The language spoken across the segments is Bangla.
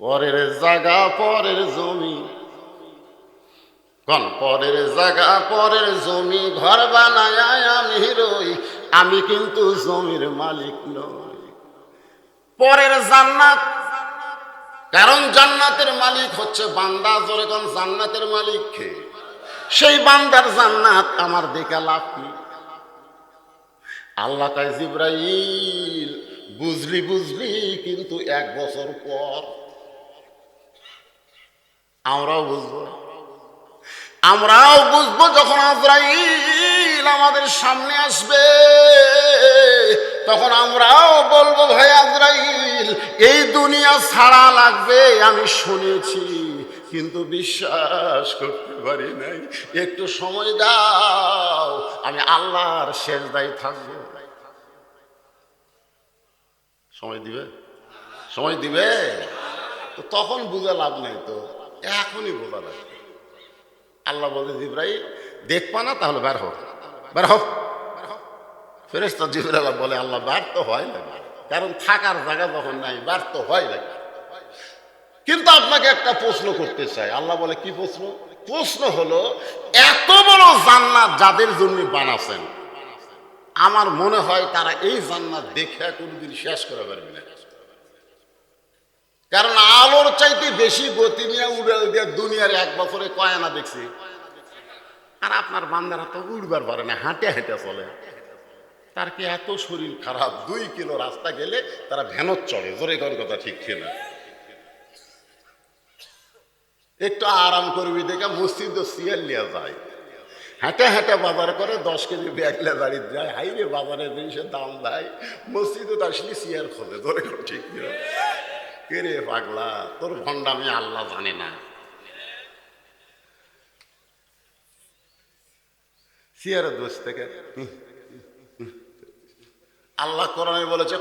পরের জায়গা, পরের জমি। কন পরের জায়গা, পরের জমি, ঘর বানায় আমি রই, আমি কিন্তু জমির মালিক নই। পরের জান্নাত, কারণ জান্নাতের মালিক হচ্ছে বান্দা, জোরে কোন জান্নাতের মালিক সেই বান্দার জান্নাত আমার দেখে লাভ কি? আল্লাহ কাই জিব্রাইল, বুঝলি বুঝলি, কিন্তু এক বছর পর আমরাও বুঝব আমরাও বুঝব যখন আজরাইল আমাদের সামনে আসবে, তখন আমরাও বলব ভাই আজরাইল, এই দুনিয়া ছাড়া লাগবে, আমি শুনেছি, কিন্তু বিশ্বাস করতে পারি নাই। একটু সময় দাও, আমি আল্লাহর শেষ দায়ী থাকব। সময় দিবে? সময় দিবে? তো তখন বুঝে লাভ নাই তো। এখনই বোঝা লাগবে আল্লাহ বলে জিব্রাই দেখবা না, তাহলে বের হোক বের হোক ফেরেস্তা জিব্রাইল বলে, আল্লাহ বার তো হয় না কারণ থাকার জায়গা যখন নাই বার তো হয় না কিন্তু আপনাকে একটা প্রশ্ন করতে চাই। আল্লাহ বলে, কি প্রশ্ন? প্রশ্ন হলো, এত বড় জান্নাত যাদের জন্য বানাছেন, আমার মনে হয় তারা এই জান্নাত দেখে কোনোদিন শেষ করে পারবে না। কারণ আলোর চাইতে বেশি গতি নিয়ে উড়ে দিয়ে দুনিয়ার এক বছরে কয়না দেখছি। আর আপনার বান্দারা তো উড়বার পারে না, হাঁটে হাঁটে চলে। তার কি এত শরীর খারাপ? দুই কিলো রাস্তা গেলে তারা ভ্যানত চড়ে, জোরে কোন কথা ঠিক ছিল একটু আরাম করবি দেখে মসজিদ সিয়ার লিয়া যায়। হেঁটে হেঁটে বাজার করে, দশ কেজি ব্যাগলে দাঁড়িয়ে যায়। হাইরে বাজারে জিনিসের দাম দেয়। মসজিদে আসলে সিয়ার খোঁজে ধরে কোনো ঠিক ছিল কে রে পাগলা? তোর ভণ্ডামি আল্লাহ জানে না। সিয়ারের দোষ থেকে। আল্লাহ কোরআনে বলেছে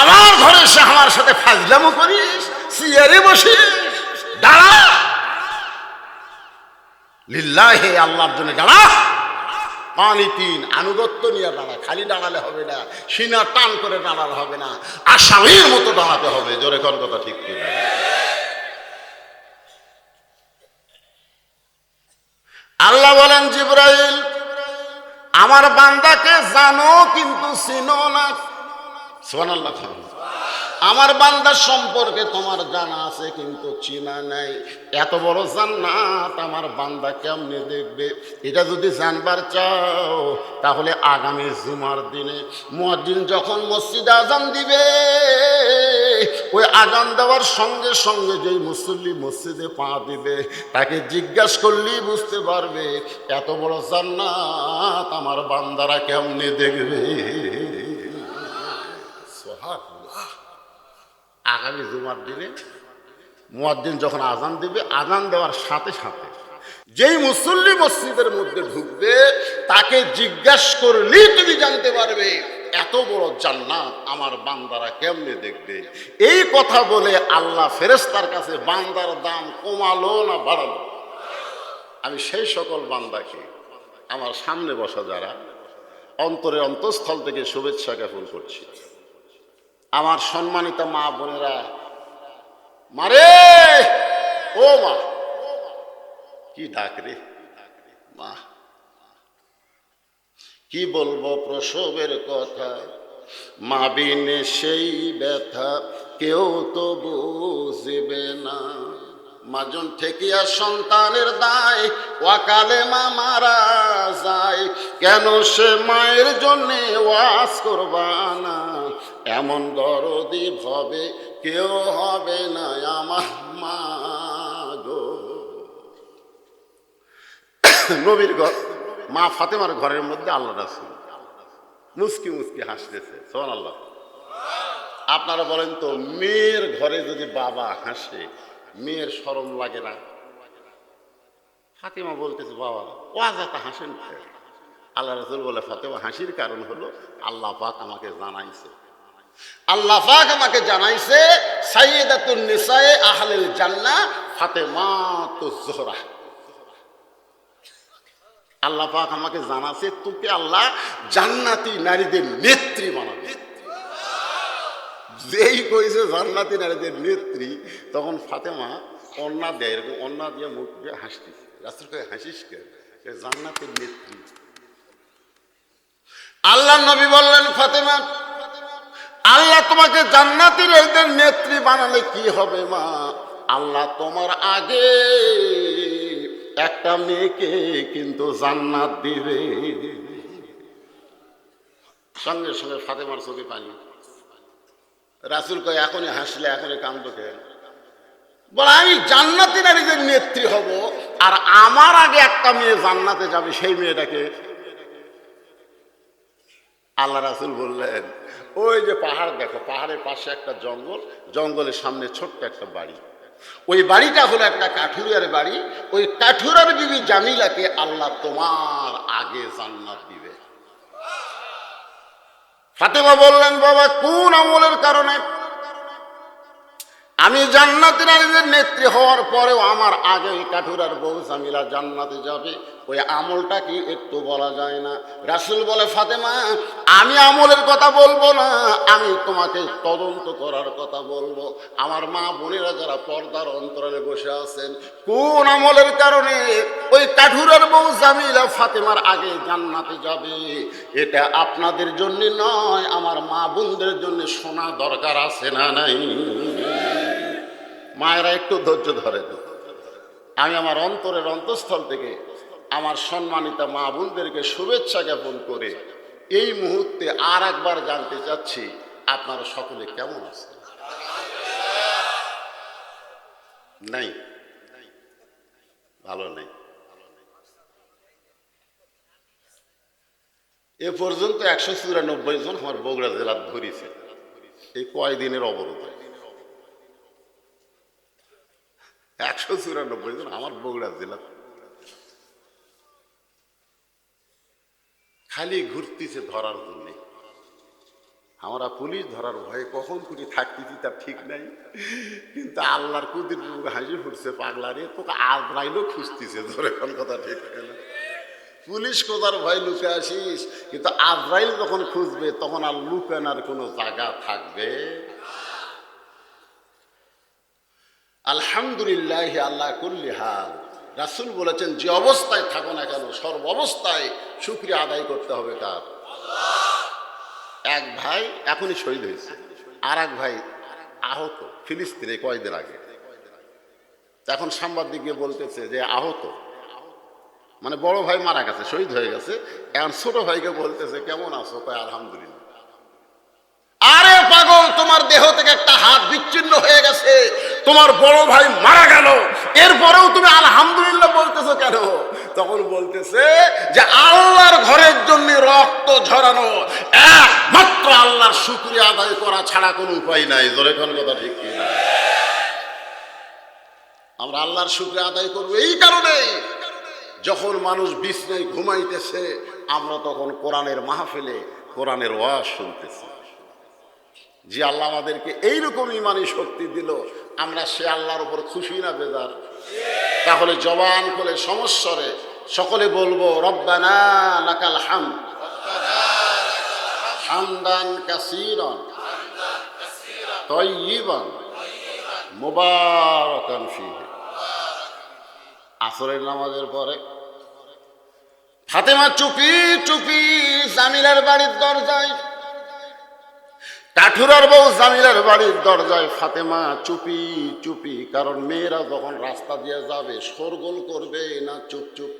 আমার ঘরে এসে আমার সাথে ফাজলামো করিস, সিয়ারে বসিস, দাঁড়া। লিল্লাহে আল্লাহর জন্য দাঁড়া। পানি তিন আনুগত্য নিয়ে দাঁড়া, খালি দাঁড়ালে হবে না, সিনা টান করে দাঁড়ালে হবে না, আসামির মতো দাঁড়াতে হবে, জোরে কর কথা ঠিক কিনা? আল্লাহ বলেন, জিব্রাইল, আমার বান্দাকে জানো কিন্তু চিনো না। সোনাল্লাহ আমার বান্দার সম্পর্কে তোমার জানা আছে, কিন্তু চিনা নাই। এত বড় জান্নাত আমার বান্দা কেমনে দেখবে? এটা যদি জানবার চাও, তাহলে আগামী জুমার দিনে মসজিদ যখন মসজিদে আজান দিবে, ওই আজান দেওয়ার সঙ্গে সঙ্গে যেই মুসল্লি মসজিদে পা দিবে, তাকে জিজ্ঞাসা করলেই বুঝতে পারবে, এত বড় জান্নাত আমার বান্দারা কেমনে দেখবে? আগামী জুমার দিনে, মুয়াজ্জিন যখন আজান দিবে, আজান দেওয়ার সাথে সাথে যেই মুসল্লি মসজিদের মধ্যে ঢুকবে, তাকে জিজ্ঞাসা করলেই তুমি জানতে পারবে, এত বড় জান্নাত আমার বান্দারা কেমনে দেখবে? এই কথা বলে আল্লাহ ফেরেস্তার কাছে বান্দার দাম কমালো না বাড়ালো? আমি সেই সকল বান্দাকে, আমার সামনে বসা যারা, অন্তরে অন্তঃস্থল থেকে শুভেচ্ছা জ্ঞাপন করছি। আমার সম্মানিত মা বোনেরা, মারে! ও মা! কি ডাক রে? মা! কি বলব প্রসবের কথা? মা বিনে সেই ব্যথা কেউ তো বুঝবে না। মাজন ঠেকিয়া সন্তানের দায় ওয়াকালে মা মারা যায়। কেন সে মায়ের জন্যে ওয়াজ করবানা এমন দরদি ভবে কেউ হবে না আমার মা গো। নবীর ঘর, মা ফাতেমার ঘরের মধ্যে আল্লাহ রাসুল। মুসকি মুসকি হাসতেছে সোহান আল্লাহ আপনারা বলেন তো, মেয়ের ঘরে যদি বাবা হাসে, মেয়ের সরম লাগে না? ফাতেমা বলতেছে, বাবা, ওয়াজাতা হাসেন? আল্লাহ রসুল বলে, ফাতেমা হাসির কারণ হলো, আল্লাহ পাক আমাকে জানাইছে। আল্লাহ আমাকে জানাইছে, সাইয়েদাতুন ফাতেমা আল্লাহ পাক আমাকে জানাছে, তোকে আল্লাহ জান্নাতি নারীদের নেত্রী বানাবে। যেই কইছে জান্নাতি নারীদের নেত্রী, তখন ফাতেমা অন্না দেয়, এরকম অন্না দিয়ে মুখ দিয়ে হাসতিস রাস্তার হাসিস কে? জান্নাতের নেত্রী। আল্লাহ নবী বললেন, ফাতেমা আল্লাহ তোমাকে জান্নাতি নারীদের নেত্রী বানালে কি হবে মা? আল্লাহ তোমার আগে একটা মেয়েকে কিন্তু জান্নাত দিবে। সঙ্গে সঙ্গে ফাতেমার চোখে পানি রাসুল কয়, এখনই হাসলে, এখনই কান্দ কেন? বলে, আমি জান্নাতি নারীদের নেত্রী হব, আর আমার আগে একটা মেয়ে জান্নাতে যাবে, সেই মেয়েটাকে আল্লাহ রাসুল বললেন, ওই যে পাহাড় দেখো, পাহাড়ের পাশে একটা জঙ্গল, জঙ্গলের সামনে ছোট্ট একটা বাড়ি। ওই বাড়িটা হলো একটা কাঠুরিয়ার বাড়ি। ওই কাঠুরার বিবি জামিলাকে আল্লাহ তোমার আগে জান্নাত দিবে। ফাতেমা বললেন, বাবা, কোন আমলের কারণে? আমি জান্নাতি নারীদের নেত্রী হওয়ার পরেও আমার আগে কাঠুরার বউ জামিলা জান্নাতে যাবে। ওই আমলটা কি একটু বলা যায় না। রাসুল বলে, ফাতেমা, আমি আমলের কথা বলব না, আমি তোমাকে তদন্ত করার কথা বলব। আমার মা বোনেরা যারা পর্দার অন্তরালে বসে আছেন, কোন আমলের কারণে ওই কাঠুরের বউ জামিলা ফাতেমার আগে জান্নাতে যাবে? এটা আপনাদের জন্য নয়, আমার মা বোনদের জন্য শোনা দরকার আছে না নাই? মায়েরা একটু ধৈর্য ধরে। আমি আমার অন্তরের অন্তঃস্থল থেকে আমার সম্মানিত মা বোনদেরকে শুভেচ্ছা জ্ঞাপন করে এই মুহূর্তে আর একবার জানতে চাচ্ছি, আপনারা সকলে কেমন আছেন? নাই? ভালো নেই। এ পর্যন্ত একশো চুরানব্বই জন আমার বগুড়া জেলার ধরেছে। এই কয়দিনের অবরোধ? একশো চুরানব্বই জন আমার বগুড়া জেলা খালি ঘুরতেছে ধরার জন্য। আমরা পুলিশ ধরার ভয়ে কখন কুটি থাকতেছি তার ঠিক নাই। কিন্তু আল্লাহর কুদির হাসি ফুটছে পাগলারে তোকে আজরাইলও খুঁজতেছে, ধরে কোন কথা ঠিক না। পুলিশ কোথার ভয় লুকে আসিস, কিন্তু আজরাইল যখন খুঁজবে, তখন আর লুকানোর কোনো জায়গা থাকবে আলহামদুলিল্লাহ আল্লাহ কুল্লি হাল। রাসুল বলেছেন, যে অবস্থায় থাকো না কেন, সর্ব অবস্থায় শুক্রিয়া আদায় করতে হবে কার এক ভাই এখনই শহীদ হয়েছে। আর এক ভাই আহত, ফিলিস্তিনে কয়েকদিন আগে। এখন সাংবাদিক গিয়ে বলতেছে যে আহত। মানে বড় ভাই মারা গেছে, শহীদ হয়ে গেছে। এখন ছোট ভাইকে বলতেছে, কেমন আছো? তাই আলহামদুলিল্লাহ। আরে পাগল, তোমার দেহ থেকে একটা হাত বিচ্ছিন্ন হয়ে গেছে। তোমার বড় ভাই মারা গেল। এরপরেও তুমি আলহামদুলিল্লাহ বলতেছো কেন? তখন বলতেছে যে আল্লাহর ঘরের জন্য রক্ত ঝরানো একমাত্র আল্লাহর শুক্রিয়া আদায় করা ছাড়া কোনো উপায় নাই। জোরে কোন কথা ঠিক আমরা আল্লাহর শুক্রিয়া আদায় করব এই কারণেই। যখন মানুষ বিছনায় ঘুমাইতেছে, আমরা তখন কোরআনের মাহফিলে কোরআনের ওয়াজ শুনতেছি। যে আল্লাহ আমাদেরকে এইরকম ইমানি শক্তি দিল, আমরা সে আল্লাহর উপর খুশি না বেদার তাহলে জবান করে সমস্যরে সকলে বলব, রব্বানা লাকাল হাম হামদান কাসিরন তৈবান মুবারকান আসরের নামাজের পরে ফাতেমা চুপি চুপি জামিলার বাড়ির দরজায়, কাঠুরার বউ জামিলার বাড়ির দরজায় ফাতেমা চুপি চুপি, কারণ মেয়েরা যখন রাস্তা দিয়ে যাবে, শোরগোল করবে না চুপ চুপ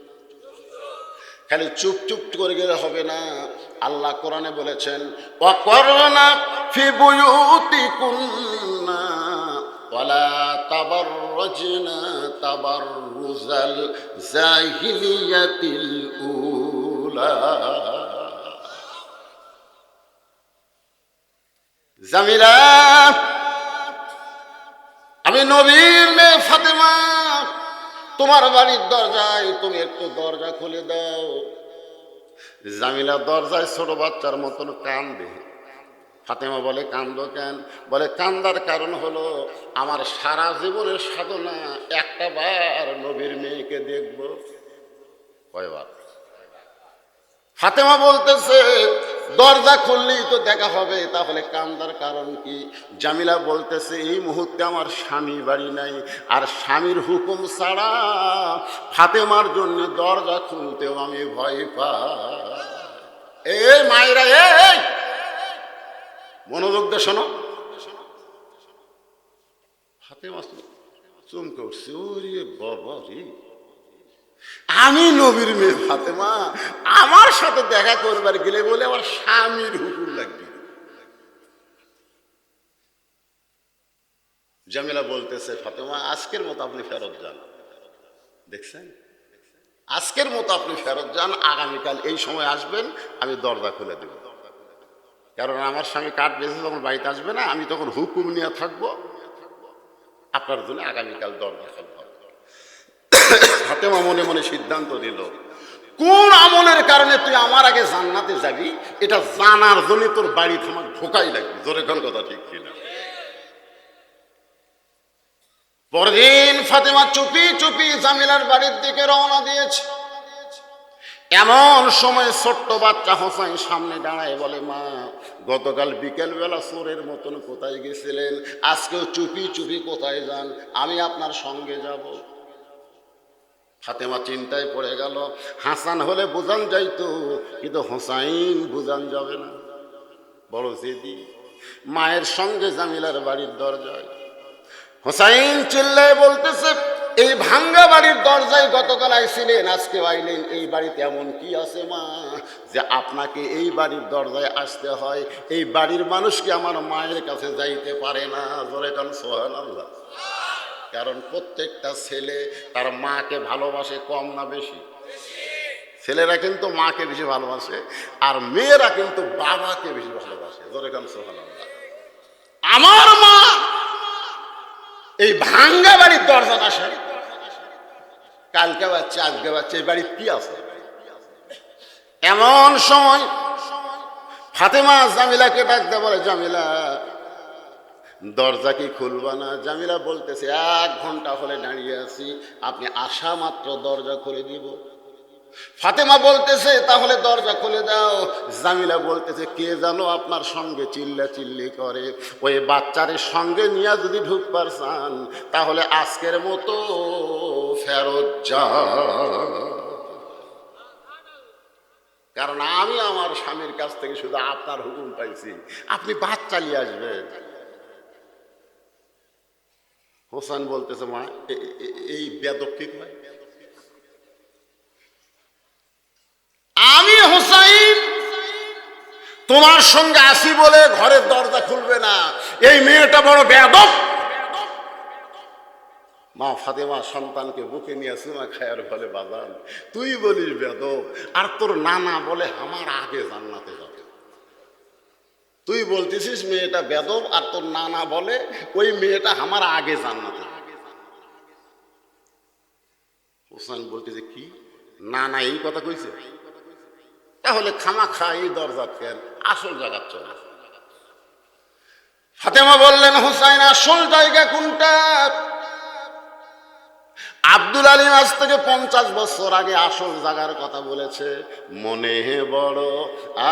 খালি চুপ চুপ করে গেলে হবে না। আল্লাহ কোরআনে বলেছেন অকরনা ফি বুয়ুতিকুন্না ওয়ালা জাহিলিয়াতিল উলা। আমি নবীর মেয়ে ফাতেমা তোমার বাড়ির দরজায়, তুমি একটু দরজা খুলে দাও। জামিলা দরজায় ছোট বাচ্চার মতন কান্দে। ফাতেমা বলে, কান্দ কেন? বলে, কান্দার কারণ হলো আমার সারা জীবনের সাধনা একটা বার নবীর মেয়েকে দেখব। কয়বার? ফাতেমা বলতেছে দরজা খুললেই তো দেখা হবে, তাহলে কান্দার কারণ কি? জামিলা বলতেছে, এই মুহূর্তে আমার স্বামী বাড়ি নাই, আর স্বামীর হুকুম ছাড়া ফাতেমার জন্য দরজা খুলতেও আমি ভয় পা এই মায়েরা এই মনোযোগ দিয়ে শোনো। ফাতেমা চমকে উঠছে, ওরে বাবা রে আমি নবীর মেয়ে ফাতেমা, আমার সাথে দেখা করবার গেলে বলে আমার স্বামীর হুকুম লাগবে। জামিলা বলতেছে, ফাতেমা, আজকের মতো আপনি ফেরত যান। দেখছেন? আজকের মতো আপনি ফেরত যান, আগামীকাল এই সময় আসবেন, আমি দরজা খুলে দেব। কারণ আমার স্বামী কাঠ বেঁচে যখন বাড়িতে আসবে না, আমি তখন হুকুম নিয়ে থাকব। আপনার জন্য আগামীকাল দরজা খুলব। ফাতেমা মনে মনে সিদ্ধান্ত নিল, কোন আমলের কারণে তুই আমার আগে জান্নাতে যাবি? এটা জানার জন্য তোর বাড়ি আমার ঢোকাই লাগবে। জোরে কোন কথা ঠিক কিনা? পরদিন ফাতেমা চুপি চুপি জামিলার বাড়ির দিকে রওনা দিয়েছে। এমন সময় ছোট্ট বাচ্চা হোসাইন সামনে দাঁড়ায় বলে, মা, গতকাল বিকেল বেলা চোরের মতন কোথায় গেছিলেন? আজকেও চুপি চুপি কোথায় যান? আমি আপনার সঙ্গে যাব। ফাতেমা চিন্তায় পড়ে গেল, হাসান হলে বোঝান যাইতো, কিন্তু হোসাইন বোঝান যাবে না। বড় জেদি মায়ের সঙ্গে জামিলার বাড়ির দরজায়। হোসাইন চিল্লায় বলতেছে, এই ভাঙ্গা বাড়ির দরজায় গতকাল আইছিলেন, আজকে আইলেন, এই বাড়িতে এমন কি আছে মা? যে আপনাকে এই বাড়ির দরজায় আসতে হয়, এই বাড়ির মানুষকে আমার মায়ের কাছে যাইতে পারে না? জোরে কান সোহান আল্লাহ কারণ প্রত্যেকটা ছেলে তার মাকে ভালোবাসে কম না বেশি। ছেলেরা কিন্তু মাকে বেশি ভালোবাসে আর মেয়েরা কিন্তু বাবাকে বেশি ভালোবাসে। জোরে সোহান আমার মা এই ভাঙ্গা বাড়ির দরজাটা আসে কালকে বাচ্চা আজকে বাচ্চা, এই বাড়ির কি আছে? এমন সময় ফাতেমা জামিলাকে ডাকতে বলে, জামিলা দরজা কি খুলবা না? জামিলা বলতেছে, এক ঘণ্টা হলে দাঁড়িয়ে আছি, আপনি আসা মাত্র দরজা খুলে দিব। ফাতেমা বলতেছে, তাহলে দরজা খুলে দাও। জামিলা বলতেছে, কে জানো আপনার সঙ্গে চিল্লা চিল্লি করে? ওই বাচ্চারের সঙ্গে নিয়ে যদি ঢুকবার চান, তাহলে আজকের মতো ফেরত যা। কারণ আমি আমার স্বামীর কাছ থেকে শুধু আপনার হুকুম পাইছি। আপনি বাচ্চা নিয়ে আসবেন। হোসেন বলতেছে, মা এই বেদক ঠিক আমি হোসাইন। তোমার সঙ্গে আসি বলে ঘরের দরজা খুলবে না। এই মেয়েটা বড় বেদক মা, ফাতেমা সন্তানকে বুকে নিয়ে সুমা খায়ার ফলে বাজান। তুই বলিস বেদব আর তোর নানা বলে আমার আগে জান্নাতে যাবে। তুই বলতেছিস মেয়েটা বেদব আর তোর নানা বলে, ওই মেয়েটা আমার আগে জান্নাতে। হোসেন বলতেছে, কি? নানা এই কথা কইছে? তাহলে খামা খা এই দরজা কেন আসল জায়গা চলে। ফাতেমা বললেন, হুসাইন, আসল জায়গা কোনটা? আব্দুল আলিম আজ থেকে পঞ্চাশ বছর আগে আসল জাগার কথা বলেছে, মনে বড়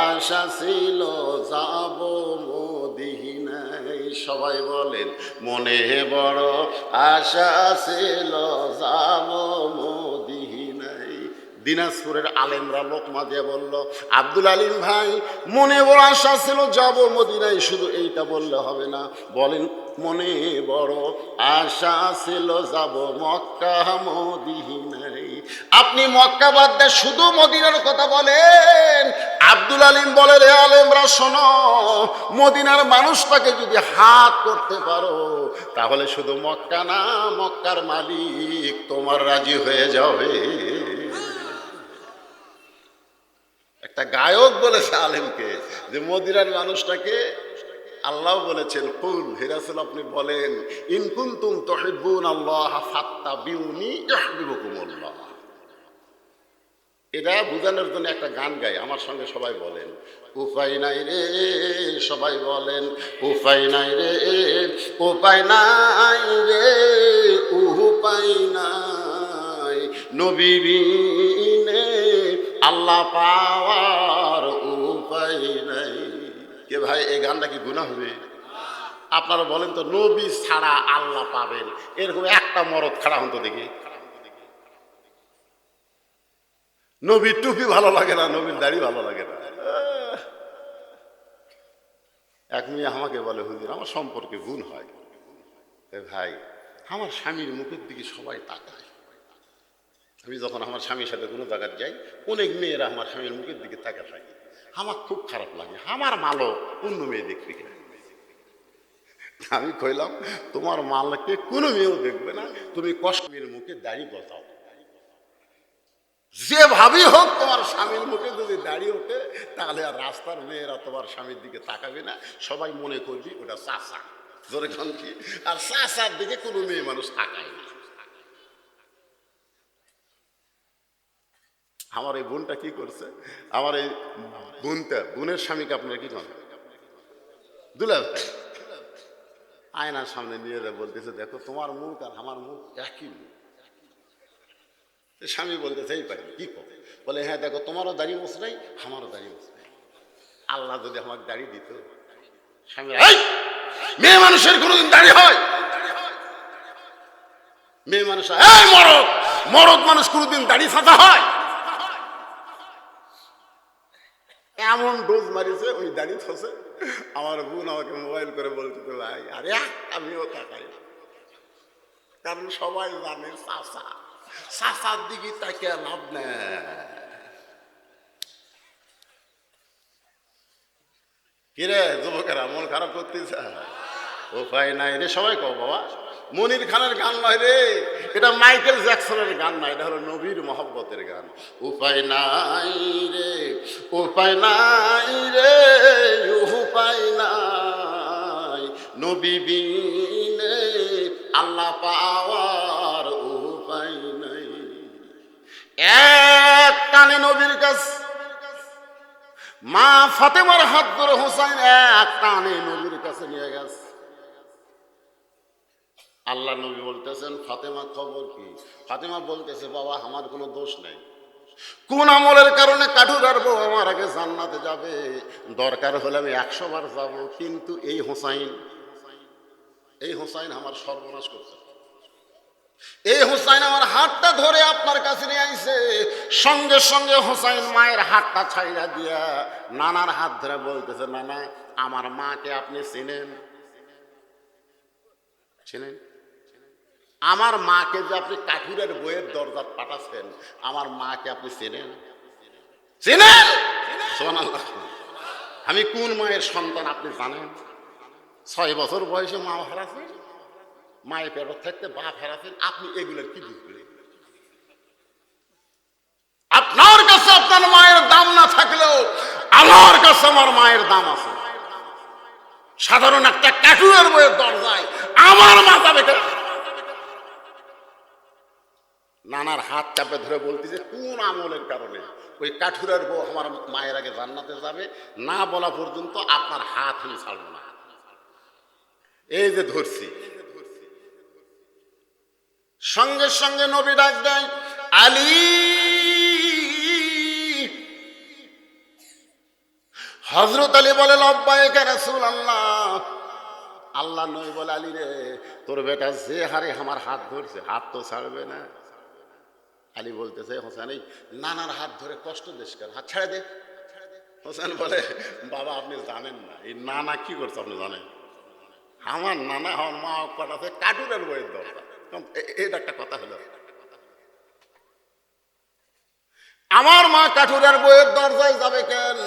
আশা ছিল, যাব মদিনায়। সবাই বলেন, মনে বড় আশা ছিল, যাব মদিনায়। দিনাজপুরের আলেমরা লোকমা দিয়ে বলল, আব্দুল আলিম ভাই, মনে বড় আশা ছিল যাব মদিনায়, শুধু এইটা বললে হবে না। বলেন, মনে বড় আশা ছিল যাব মক্কা মদিনায়। আপনি মক্কা বাদ দিয়ে শুধু মদিনার কথা বলেন? আব্দুল আলিম বলে, রে আলেমরা, শোনো, মদিনার মানুষটাকে যদি হাত করতে পারো, তাহলে শুধু মক্কা না, মক্কার মালিক তোমার রাজি হয়ে যাবে। একটা গায়ক বলেছে আলেমকে যে মদিরার মানুষটাকে আল্লাহ বলেছেন, কুল হিরাসুল আপনি বলেন ইনকুন্তুম তহিবুন আল্লাহ ফাত্তা বিউনি ইহবিবুকুমুল্লাহ এটা বোঝানোর জন্য একটা গান গাই, আমার সঙ্গে সবাই বলেন। উপায় নাই রে, সবাই বলেন উপায় নাই রে উপায় নাই রে উপায় নাই, নবী বিনে আল্লাহ পাওয়ার উপায় নাই। কে ভাই, এই গানটা কি গুণা হবে? আপনারা বলেন তো, নবী ছাড়া আল্লাহ পাবেন। এরকম একটা মরদ খাড়া হন তো দেখি। নবীর টুপি ভালো লাগে না, নবীর দাড়ি ভালো লাগে না। এক মেয়ে আমাকে বলে, হুজুর, আমার সম্পর্কে ভুল হয়। ভাই, আমার স্বামীর মুখের দিকে সবাই তাকায়। আমি যখন আমার স্বামীর সাথে কোনো জায়গায় যাই, অনেক মেয়েরা আমার স্বামীর মুখের দিকে তাকা থাকে। আমার খুব খারাপ লাগে। আমার মালও অন্য মেয়ে দেখবে কিনা? আমি কইলাম, তোমার মালকে কোনো মেয়েও দেখবে না। তুমি কষ্টের মুখে দাড়ি বসাও যেভাবেই হোক, তোমার স্বামীর মুখে যদি দাঁড়িয়ে ওঠে, তাহলে আর রাস্তার মেয়েরা তোমার স্বামীর দিকে তাকাবে না। সবাই মনে করবি ওটা চাষা জোরে কি? আর চাষার দিকে কোনো মেয়ে মানুষ তাকায় না। আমার এই বোনটা কি করছে? আমার এই বোনটা, বোনের স্বামীকে আপনারা কি করেন? দুলা ভাই, আয়নার সামনে নিয়ে যা বলতেছে, দেখো, তোমার মুখ আর আমার মুখ একই মুখ। স্বামী বলতেছে, এই পারি কি কর? বলে হ্যাঁ দেখো, তোমারও দাঁড়িয়ে বস নাই, আমারও দাঁড়িয়ে বস নাই। আল্লাহ যদি আমাকে দাঁড়িয়ে দিত, স্বামী মেয়ে মানুষের কোনোদিন দাঁড়িয়ে হয়? মেয়ে মানুষ মরদ মরদ মানুষ কোনোদিন দাঁড়িয়ে থাকা হয়? এমন ডোজ মারিছে, ওই দাঁড়িয়ে থসে আমার বোন আমাকে মোবাইল করে বলছে তো ভাই, আরে আমিও তাকাই কারণ সবাই জানে চাষা চাষার দিকে তাকে লাভ নেই। কিরে, যুবকেরা, মন খারাপ করতেছে? উপায় নাই রে, সবাই কও বাবা। মনির খানের গান নয় রে। এটা মাইকেল জ্যাকসনের গান নয় এটা হলো নবীর মহব্বতের গান। উপায় নাই রে, উপায় নাই রে, উপায় নাই। নবী বিনে আল্লাহ পাওয়ার উপায় নাই। এক টানে নবীর কাছে, মা ফাতেমার হাত ধরে হোসাইন এক টানে নবীর কাছে নিয়ে গেছে। আল্লাহ নবী বলতেছেন, ফাতেমা খবর কি? ফাতেমা বলতেছে, বাবা, আমার কোনো দোষ নেই। কোন আমলের কারণে কাঠুরার বউ আমার আগে জান্নাতে যাবে? দরকার হলে আমি একশো বার যাব। কিন্তু এই হোসাইন এই হোসাইন আমার সর্বনাশ করছে। এই হোসাইন আমার হাতটা ধরে আপনার কাছে নিয়ে আইছে। সঙ্গে সঙ্গে হোসাইন মায়ের হাতটা ছাইড়া দিয়া নানার হাত ধরে বলতেছে, নানা, আমার মাকে আপনি চিনেন? চিনেন? আমার মাকে যে আপনি কাঠুরের বইয়ের দরজা পাঠাচ্ছেন, আমার মাকে আপনি চেনেন? চেনেন? আমি কোন মায়ের সন্তান আপনি জানেন? ছয় বছর বয়সে মা হারাছেন? মায়ের পেট থাকতে বাপ হারাছেন? আপনি এগুলোর কি বুঝবেন আপনার কাছে আপনার মায়ের দাম না থাকলেও আমার কাছে আমার মায়ের দাম আছে। সাধারণ একটা কাঠুরের বইয়ের দরজায় আমার মা যাবে কেন? নানার হাত চাপে ধরে বলতেছে, কোন আমলের কারণে? ওই কাঠুরের বউ আমার মায়ের আগে জান্নাতে যাবে, না বলা পর্যন্ত আপনার হাত আমি ছাড়ব না। এই যে ধরছি। সঙ্গে সঙ্গে নবী ডাক দেয়, আলী হজরত আলী বলে লব্বায় রাসূল আল্লাহ আল্লাহ নই বলে, আলী রে, তোর বেটা যে হারে আমার হাত ধরছে, হাত তো ছাড়বে না। আলী বলতেছে, হোসেন, এই নানার হাত ধরে কষ্ট দেশ কেন? হাত ছেড়ে দে। হোসেন বলে, বাবা, আপনি জানেন না, এই নানা কি করছে আপনি জানেন? আমার নানা, আমার মা কটাছে কাটুরের বইয়ের দরকার। এটা একটা কথা হলো। আমার মা কাঠুরের বইয়ের দরজায় যাবে কেন?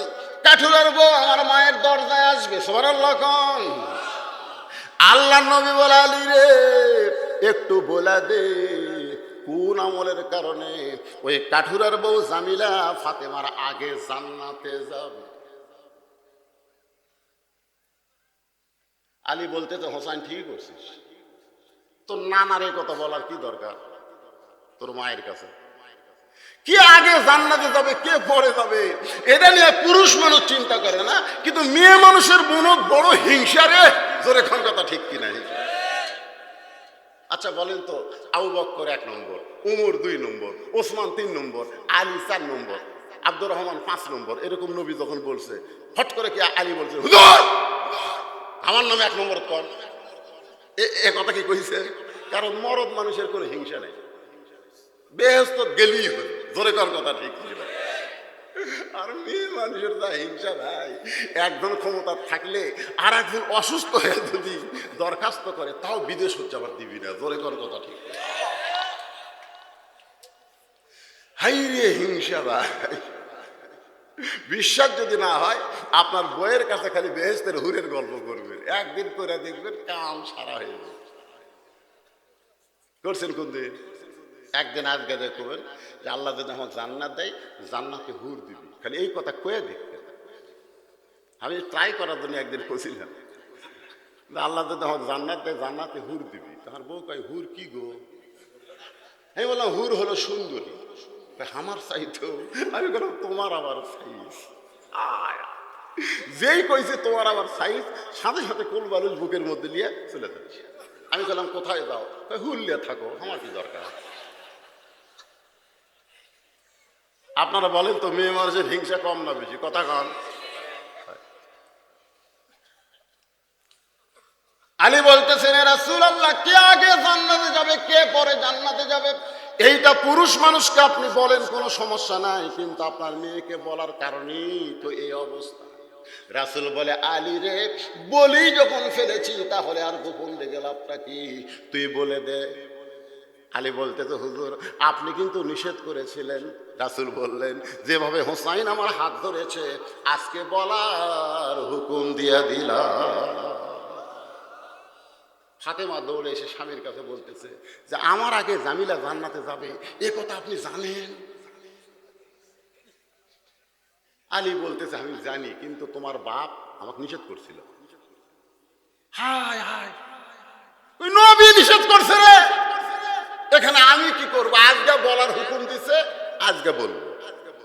কাঠুরের বউ আমার মায়ের দরজায় আসবে সোনার লক্ষণ আল্লাহ নবী বলে রে, একটু বলে দে। কোন আমলের কারণে ওই কাঠুরার বউ জামিলা ফাতেমার আগে জান্নাতে যাবে? আলী বলতে তো হোসাইন ঠিকই করছিস। তোর নানার কথা বলার কি দরকার? তোর মায়ের কাছে। কে আগে জান্নাতে যাবে, কে পরে যাবে? এটা নিয়ে পুরুষ মানুষ চিন্তা করে না, কিন্তু মেয়ে মানুষের মনত বড় হিংসা রে। জোরে কথা ঠিক কিনা আচ্ছা বলেন তো, আবু বক্কর এক নম্বর, উমর দুই নম্বর, ওসমান তিন নম্বর, আলী চার নম্বর, আব্দুর রহমান পাঁচ নম্বর, এরকম নবী যখন বলছে, হট করে কি আলী বলছে আমার নামে এক নম্বর কর। এ- কথা কি কইছে? কারণ মরদ মানুষের কোনো হিংসা নেই। বেহস্ত হল। জোরে কর কথা ঠিক ছিল আর মেয়ে মানুষের যা হিংসা ভাই একজন ক্ষমতা থাকলে আর একজন অসুস্থ হয়ে যদি দরখাস্ত করে, তাও বিদেশ হচ্ছে আবার দিবি না। জোরে কর কথা ঠিক। হাই রে হিংসা ভাই। বিশ্বাস যদি না হয়, আপনার বইয়ের কাছে খালি বেহেস্তের হুরের গল্প করবেন। একদিন করে দেখবেন কাম সারা হয়ে যাবে। করছেন কোন দিন? একদিন আজকে দেখবেন যে আল্লাহ যদি আমাকে জান্নাত দেয় জান্নাতে হুর দিবি। খালি এই কথা কয়ে দেখতে আমি ট্রাই করার জন্য একদিন করছিলাম যে আল্লাহ যদি আমাকে জান্নাত দেয় জান্নাতে হুর দিবি। তাহার বউ কয় হুর কি গো? আমি বললাম হুর হলো সুন্দরী। আমার চাইতো আমি বললাম তোমার আবার সাইজ যেই কইছে তোমার আবার সাইজ সাথে সাথে কোল বালুস বুকের মধ্যে নিয়ে চলে যাচ্ছে। আমি বললাম কোথায় যাও? কয়, হুল্লিয়া থাকো আমার কি দরকার? আপনারা বলেন তো, মেয়ে মানুষের হিংসা কম না বেশি? কথা কন। আলী বলতেছেন রাসূল আল্লাহ কে আগে জান্নাতে যাবে, কে পরে জান্নাতে যাবে? এইটা পুরুষ মানুষকে আপনি বলেন, কোনো সমস্যা নাই, কিন্তু আপনার মেয়েকে বলার কারণেই তো এই অবস্থা। রাসূল বলে, আলী রে, বলি যখন ফেলেছি তাহলে আর গোপন রেখে লাভটা কি? তুই বলে দে। আলী বলতে তো হুজুর, আপনি কিন্তু নিষেধ করেছিলেন। রাসূল বললেন, যেভাবে হোসাইন আমার হাত ধরেছে, আজকে বলার হুকুম দিয়া দিলাম। ফাতেমা দৌড়ে এসে স্বামীর কাছে বলতেছে যে, আমার আগে জামিলা জান্নাতে যাবে, এ কথা আপনি জানেন? আলী বলতেছে, আমি জানি, কিন্তু তোমার বাপ আমাকে নিষেধ করছিল। হায় হায় ওই নবী নিষেধ করছে রে! এখানে আমি কি করব? আজকে বলার হুকুম দিছে, আজকে বলব।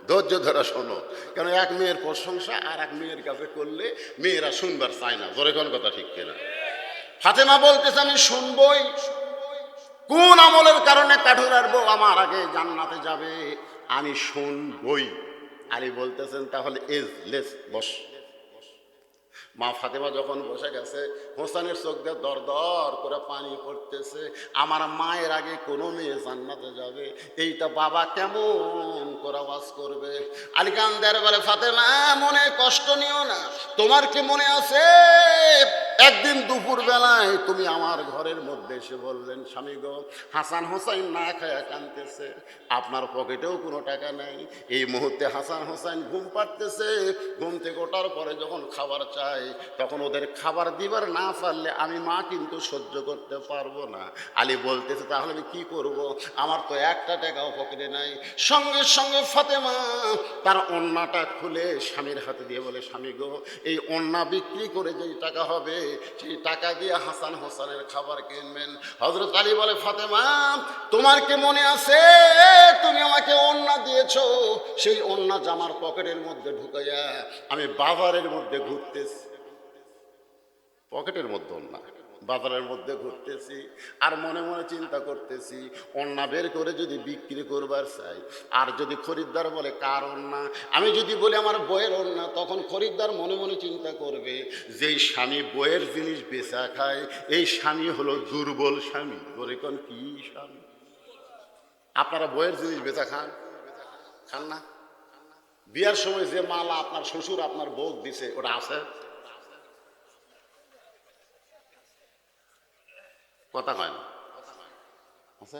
ধৈর্য ধরা শোনো। কেন এক মেয়ের প্রশংসা আর এক মেয়ের কাছে করলে মেয়েরা শুনবার চায় না। জোরে কোন কথা ঠিক কিনা? ফাতেমা বলতেছে, আমি শুনবই। কোন আমলের কারণে কাঠুরার বউ আমার আগে জান্নাতে যাবে? আমি শুনবই। আলী বলতেছেন, তাহলে এজ লেস বস। মা ফাতেমা যখন বসে গেছে, হোসেনের চোখ দিয়ে দর দর করে পানি পড়তেছে, আমার মায়ের আগে কোনো মেয়ে জান্নাতে যাবে, এইটা বাবা কেমন করে বাস করবে? আলিকান্দার বলে, ফাতেমা, মনে কষ্ট নিও না, তোমার কি মনে আছে? একদিন দুপুর বেলায় তুমি আমার ঘরের মধ্যে এসে বললেন, স্বামী গো, হাসান হোসাইন না খায়া কানতেছে আপনার পকেটেও কোনো টাকা নাই। এই মুহূর্তে হাসান হোসাইন ঘুম পাড়তেছে। ঘুম থেকে ওঠার পরে যখন খাবার চাই তখন ওদের খাবার দিবার না পারলে আমি মা কিন্তু সহ্য করতে পারব না। আলী বলতেছে, তাহলে আমি কি করব? আমার তো একটা টাকাও পকেটে নাই। সঙ্গে সঙ্গে ফাতেমা তার অন্যটা খুলে স্বামীর হাতে দিয়ে বলে, স্বামী গো, এই অন্যা বিক্রি করে যেই টাকা হবে সেই টাকা দিয়ে হাসান হোসানের খাবার কিনবেন। হজরত আলী বলে, ফাতেমা, তোমার কি মনে আছে? তুমি আমাকে অন্যা দিয়েছ। সেই অন্যা জামার পকেটের মধ্যে ঢুকাইয়া আমি বাবারের মধ্যে ঘুরতেছি। পকেটের মধ্যে অন্যা বাজারের মধ্যে ঘুরতেছি আর মনে মনে চিন্তা করতেছি অন্যা বের করে যদি বিক্রি করবার চাই। আর যদি খরিদ্দার বলে, কার অন্যা আমি যদি বলি, আমার বইয়ের অন্যা তখন খরিদ্দার মনে মনে চিন্তা করবে, যেই স্বামী বইয়ের জিনিস বেচা খায়, এই স্বামী হলো দুর্বল স্বামী। বলে কোন কি স্বামী? আপনারা বইয়ের জিনিস বেচা খান? খান না? বিয়ার সময় যে মালা আপনার শ্বশুর, আপনার বউ দিছে, ওটা আছে? কথা কয় না। আছে?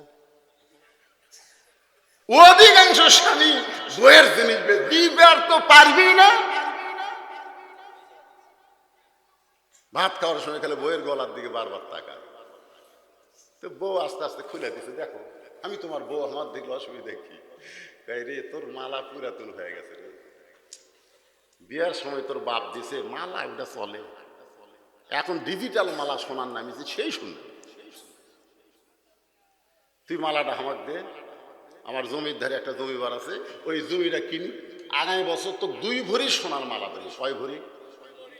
অধিকাংশ স্বামী বইয়ের জিনিস দিবার তো পারবি না? ভাত খাওয়ার সময় খেলে বইয়ের গলার দিকে বারবার তাকা তো বউ আস্তে আস্তে খুলে দিছে, দেখো, আমি তোমার বউ, আমার দেখলে অসুবিধা কি? রে, তোর মালা পুরাতন হয়ে গেছে রে। বিয়ার সময় তোর বাপ দিছে, মালা একটা চলে। এখন ডিজিটাল মালা শোনার নামিছে সেই শুনবে তুই মালাটা আমাকে দে। আমার জমির ধারে একটা জমিবার আছে। ওই জমিটা কিনি। আগামী বছর তো দুই ভরি সোনার মালা দেবে ছয় ভরি।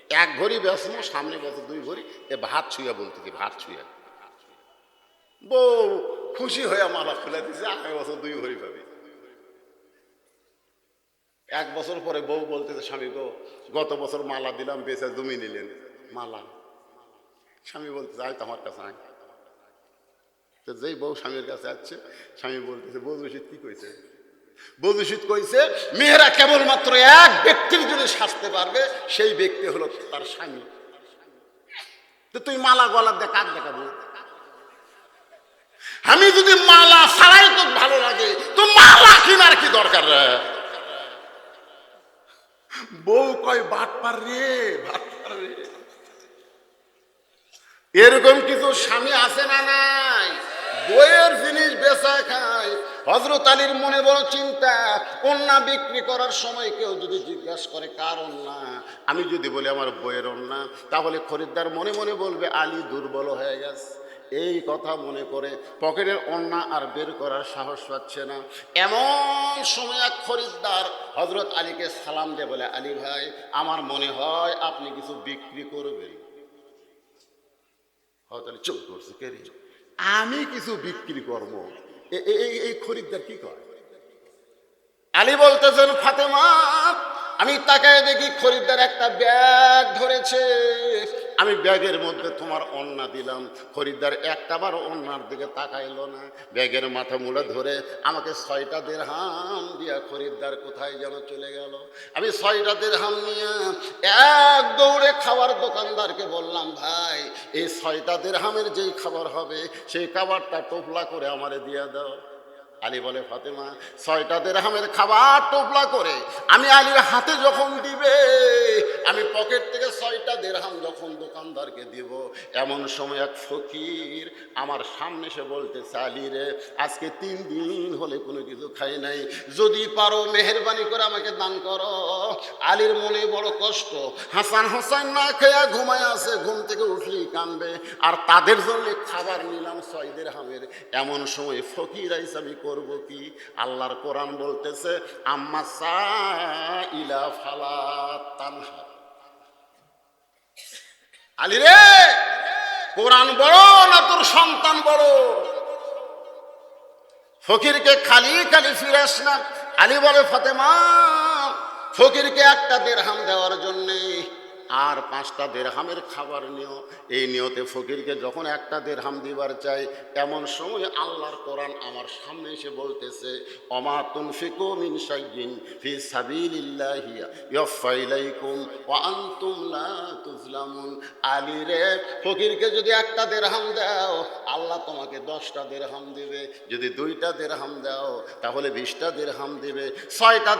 এক ভরি বেসমো সামনে বছর দুই ভরি। এ ভাত ছুঁয়া বলতেছি ভাত ছুঁয়া? বউ, খুশি হয়ে মালা খুলে দিছে, আগামী বছর দুই ভরি পাবি। এক বছর পরে বউ বলতেছে, স্বামী গো, গত বছর মালা দিলাম, বেচে জমি নিলেন। মালা। স্বামী বলতেছে, আয় তো আমার কাছে আয়। তো যেই বউ স্বামীর কাছে আসছে স্বামী বলতেছে, বউ রশিদ কি কইছে? বউ রশিদ কইছে, মেয়েরা কেবলমাত্র এক ব্যক্তির জন্য সাজতে পারবে, সেই ব্যক্তি হলো তার স্বামী। তো তুই মালা গলার দেখ কাক দেখাবো? আমি যদি মালা ছাড়াই তো ভালো লাগে, তো মালা কেনার কি দরকার বউ কয়, বাট পার রে, বাট পার রে। এরকম কিছু স্বামী আছে না নাই? বইয়ের জিনিস বেচা খায়। হজরত আলীর মনে বড় চিন্তা অন্যা বিক্রি করার সময় কেউ যদি জিজ্ঞাসা করে, কার অন্যা আমি যদি বলি, আমার বইয়ের অন্যা তাহলে খরিদ্দার মনে মনে বলবে, আলী দুর্বল হয়ে গেছে। এই কথা মনে করে পকেটের অন্যা আর বের করার সাহস পাচ্ছে না। এমন সময় এক খরিদ্দার হজরত আলীকে সালাম দিয়ে বলে, আলী ভাই, আমার মনে হয় আপনি কিছু বিক্রি করবেন। হয় তাহলে চুপ করছে, কে রে? আমি কিছু বিক্রি করব। এই খরিদ্দার কি করে আলী বলতেছেন ফাতেমা আমি তাকায় দেখি খরিদ্দার একটা ব্যাগ ধরেছে। আমি ব্যাগের মধ্যে তোমার অন্না দিলাম। খরিদ্দার একটাবার অন্যার দিকে তাকাইলো না। ব্যাগের মাথা মুড়ে ধরে আমাকে ছয়টা দের হাম দিয়া খরিদ্দার কোথায় যেন চলে গেল। আমি ছয়টা দের হাম নিয়ে এক দৌড়ে খাবার দোকানদারকে বললাম, ভাই, এই ছয়টা দের হামের যেই খাবার হবে, সেই খাবারটা টোপলা করে আমারে দিয়ে দাও। আলী বলে, ফাতেমা ছয়টা দেড়হামের খাবার টোপলা করে আমি আলীর হাতে যখন দিবে, আমি পকেট থেকে ছয়টা দেড়হাম যখন দোকানদারকে দিব। এমন সময় এক ফকির আমার সামনে এসে বলতেছে, আলী রে, আজকে তিন দিন হলে কোনো কিছু খাই নাই। যদি পারো মেহরবানি করে আমাকে দান করো। আলীর মনে বড় কষ্ট। হাসান হোসেন না খেয়া ঘুমায় আছে, ঘুম থেকে উঠলেই কানবে। আর তাদের জন্য খাবার নিলাম ছয়দের হামের। এমন সময় ফকির আইস আমি করব কি? আল্লাহর কোরআন বলতেছে, আম্মা ইলা ফালা আলী রে! কোরআন বড় না তোর সন্তান বড়? ফকিরকে খালি খালি ফিরাস না। আলী বলে, ফাতেমা, ফকিরকে একটা দেড়হাম দেওয়ার জন্যে আর পাঁচটা দেড়হামের খাবার নিও। এই নিয়তে ফকিরকে যখন একটা দেড়হাম দিবার চাই, এমন সময় আল্লাহর কোরআন আমার সামনে এসে বলতেছে, অমা তুনফিকু মিন শাইইন ফি সাবিলিল্লাহি ইয়াফা ওয়া আনতুম লা তুজলামুন আলী রে, ফকিরকে যদি একটা দেড়হাম দাও, আল্লাহ তোমাকে দশটা দেড়হাম দিবে। যদি দুইটা দেড়হাম দাও, তাহলে বিশটা দেড়হাম দিবে। ছয়টা